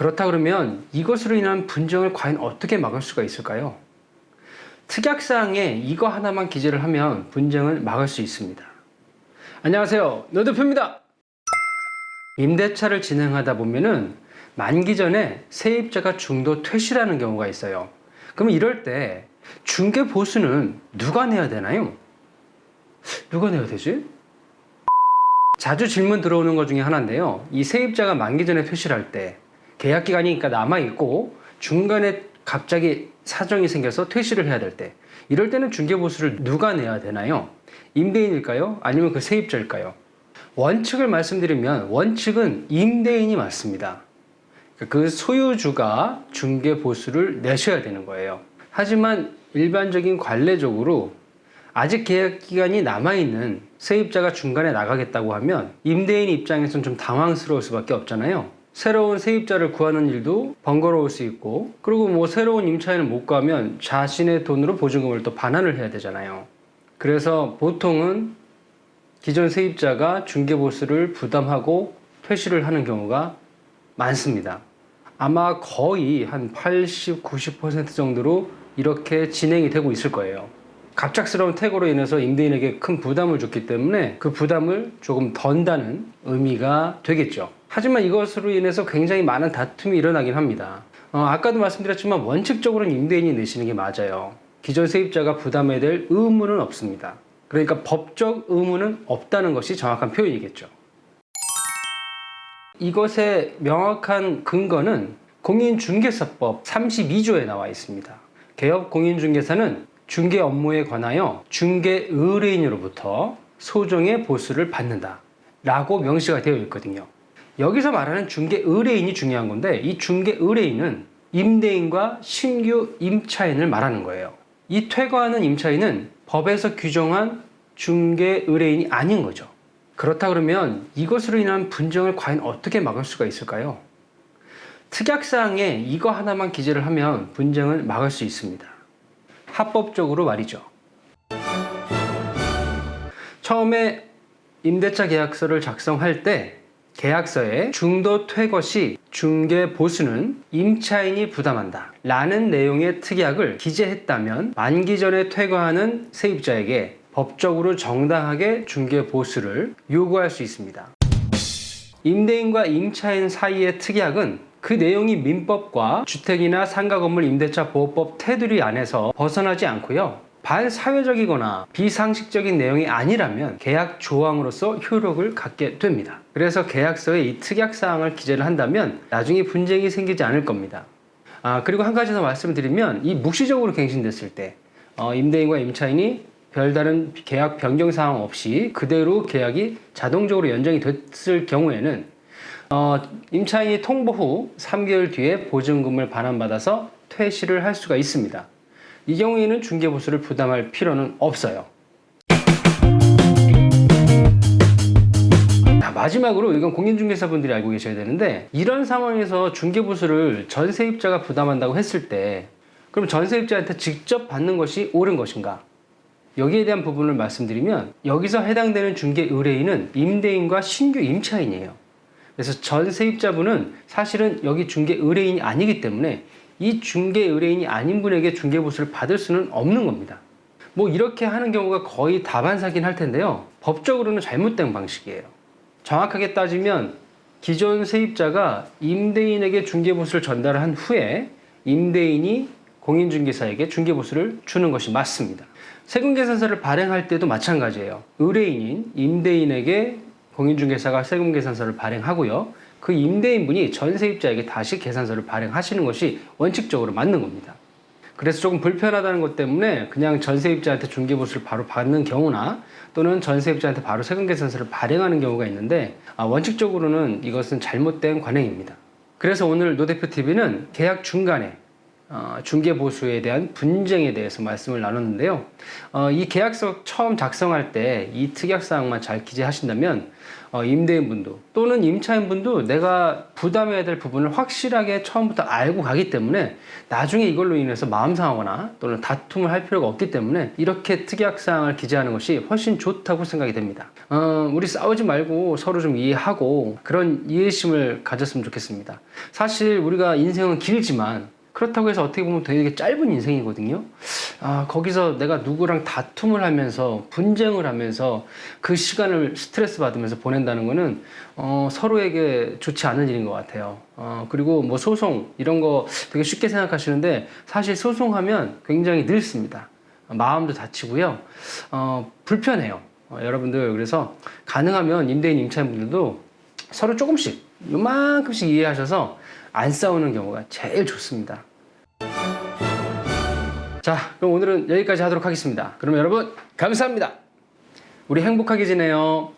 그렇다 그러면 이것으로 인한 분쟁을 과연 어떻게 막을 수가 있을까요? 특약사항에 이거 하나만 기재를 하면 분쟁을 막을 수 있습니다. 안녕하세요. 노대표입니다. 임대차를 진행하다 보면은 만기 전에 세입자가 중도 퇴실하는 경우가 있어요. 그럼 이럴 때 중개 보수는 누가 내야 되나요? 누가 내야 되지? 자주 질문 들어오는 것 중에 하나인데요. 이 세입자가 만기 전에 퇴실할 때 계약 기간이니까 남아 있고 중간에 갑자기 사정이 생겨서 퇴실을 해야 될 때 이럴 때는 중개 보수를 누가 내야 되나요? 임대인일까요? 아니면 그 세입자일까요? 원칙을 말씀드리면 원칙은 임대인이 맞습니다. 그 소유주가 중개 보수를 내셔야 되는 거예요. 하지만 일반적인 관례적으로 아직 계약 기간이 남아 있는 세입자가 중간에 나가겠다고 하면 임대인 입장에서는 좀 당황스러울 수밖에 없잖아요. 새로운 세입자를 구하는 일도 번거로울 수 있고 그리고 뭐 새로운 임차인을 못 구하면 자신의 돈으로 보증금을 또 반환을 해야 되잖아요. 그래서 보통은 기존 세입자가 중개보수를 부담하고 퇴실을 하는 경우가 많습니다. 아마 거의 한 80, 90% 정도로 이렇게 진행이 되고 있을 거예요. 갑작스러운 퇴거로 인해서 임대인에게 큰 부담을 줬기 때문에 그 부담을 조금 던다는 의미가 되겠죠. 하지만 이것으로 인해서 굉장히 많은 다툼이 일어나긴 합니다. 어, 아까도 말씀드렸지만 원칙적으로는 임대인이 내시는 게 맞아요. 기존 세입자가 부담해야 될 의무는 없습니다. 그러니까 법적 의무는 없다는 것이 정확한 표현이겠죠. 이것의 명확한 근거는 공인중개사법 32조에 나와 있습니다. 개업 공인중개사는 중개 업무에 관하여 중개 의뢰인으로부터 소정의 보수를 받는다. 라고 명시가 되어 있거든요. 여기서 말하는 중개 의뢰인이 중요한 건데 이 중개 의뢰인은 임대인과 신규 임차인을 말하는 거예요. 이 퇴거하는 임차인은 법에서 규정한 중개 의뢰인이 아닌 거죠. 그렇다 그러면 이것으로 인한 분쟁을 과연 어떻게 막을 수가 있을까요? 특약사항에 이거 하나만 기재를 하면 분쟁을 막을 수 있습니다. 합법적으로 말이죠. 처음에 임대차 계약서를 작성할 때 계약서에 중도 퇴거 시 중개 보수는 임차인이 부담한다 라는 내용의 특약을 기재했다면 만기 전에 퇴거하는 세입자에게 법적으로 정당하게 중개 보수를 요구할 수 있습니다. 임대인과 임차인 사이의 특약은 그 내용이 민법과 주택이나 상가 건물 임대차 보호법 테두리 안에서 벗어나지 않고요. 반사회적이거나 비상식적인 내용이 아니라면 계약 조항으로서 효력을 갖게 됩니다. 그래서 계약서에 이 특약 사항을 기재를 한다면 나중에 분쟁이 생기지 않을 겁니다. 아, 그리고 한 가지 더 말씀드리면 이 묵시적으로 갱신됐을 때 어, 임대인과 임차인이 별다른 계약 변경 사항 없이 그대로 계약이 자동적으로 연장이 됐을 경우에는 어, 임차인이 통보 후 3개월 뒤에 보증금을 반환받아서 퇴실을 할 수가 있습니다. 이 경우에는 중개보수를 부담할 필요는 없어요. 자, 마지막으로 이건 공인중개사분들이 알고 계셔야 되는데 이런 상황에서 중개보수를 전세입자가 부담한다고 했을 때 그럼 전세입자한테 직접 받는 것이 옳은 것인가? 여기에 대한 부분을 말씀드리면 여기서 해당되는 중개 의뢰인은 임대인과 신규 임차인이에요. 그래서 전 세입자분은 사실은 여기 중개 의뢰인이 아니기 때문에 이 중개 의뢰인이 아닌 분에게 중개 보수를 받을 수는 없는 겁니다. 뭐 이렇게 하는 경우가 거의 다반사긴 할 텐데요. 법적으로는 잘못된 방식이에요. 정확하게 따지면 기존 세입자가 임대인에게 중개 보수를 전달한 후에 임대인이 공인중개사에게 중개 보수를 주는 것이 맞습니다. 세금계산서를 발행할 때도 마찬가지예요. 의뢰인인 임대인에게 공인중개사가 세금 계산서를 발행하고요. 그 임대인분이 전세입자에게 다시 계산서를 발행하시는 것이 원칙적으로 맞는 겁니다. 그래서 조금 불편하다는 것 때문에 그냥 전세입자한테 중개보수를 바로 받는 경우나 또는 전세입자한테 바로 세금 계산서를 발행하는 경우가 있는데 아, 원칙적으로는 이것은 잘못된 관행입니다. 그래서 오늘 노 대표 TV는 계약 중간에 어, 중개 보수에 대한 분쟁에 대해서 말씀을 나눴는데요. 어, 이 계약서 처음 작성할 때 이 특약 사항만 잘 기재하신다면 어, 임대인분도 또는 임차인분도 내가 부담해야 될 부분을 확실하게 처음부터 알고 가기 때문에 나중에 이걸로 인해서 마음 상하거나 또는 다툼을 할 필요가 없기 때문에 이렇게 특약 사항을 기재하는 것이 훨씬 좋다고 생각이 됩니다. 어, 우리 싸우지 말고 서로 좀 이해하고 그런 이해심을 가졌으면 좋겠습니다. 사실 우리가 인생은 길지만 그렇다고 해서 어떻게 보면 되게 짧은 인생이거든요. 아, 거기서 내가 누구랑 다툼을 하면서 분쟁을 하면서 그 시간을 스트레스 받으면서 보낸다는 거는 어, 서로에게 좋지 않은 일인 것 같아요. 어, 그리고 뭐 소송 이런 거 되게 쉽게 생각하시는데 사실 소송하면 굉장히 늦습니다. 마음도 다치고요. 어, 불편해요. 어, 여러분들 그래서 가능하면 임대인 임차인분들도 서로 조금씩 요만큼씩 이해하셔서 안 싸우는 경우가 제일 좋습니다. 자, 그럼 오늘은 여기까지 하도록 하겠습니다. 그럼 여러분, 감사합니다. 우리 행복하게 지내요.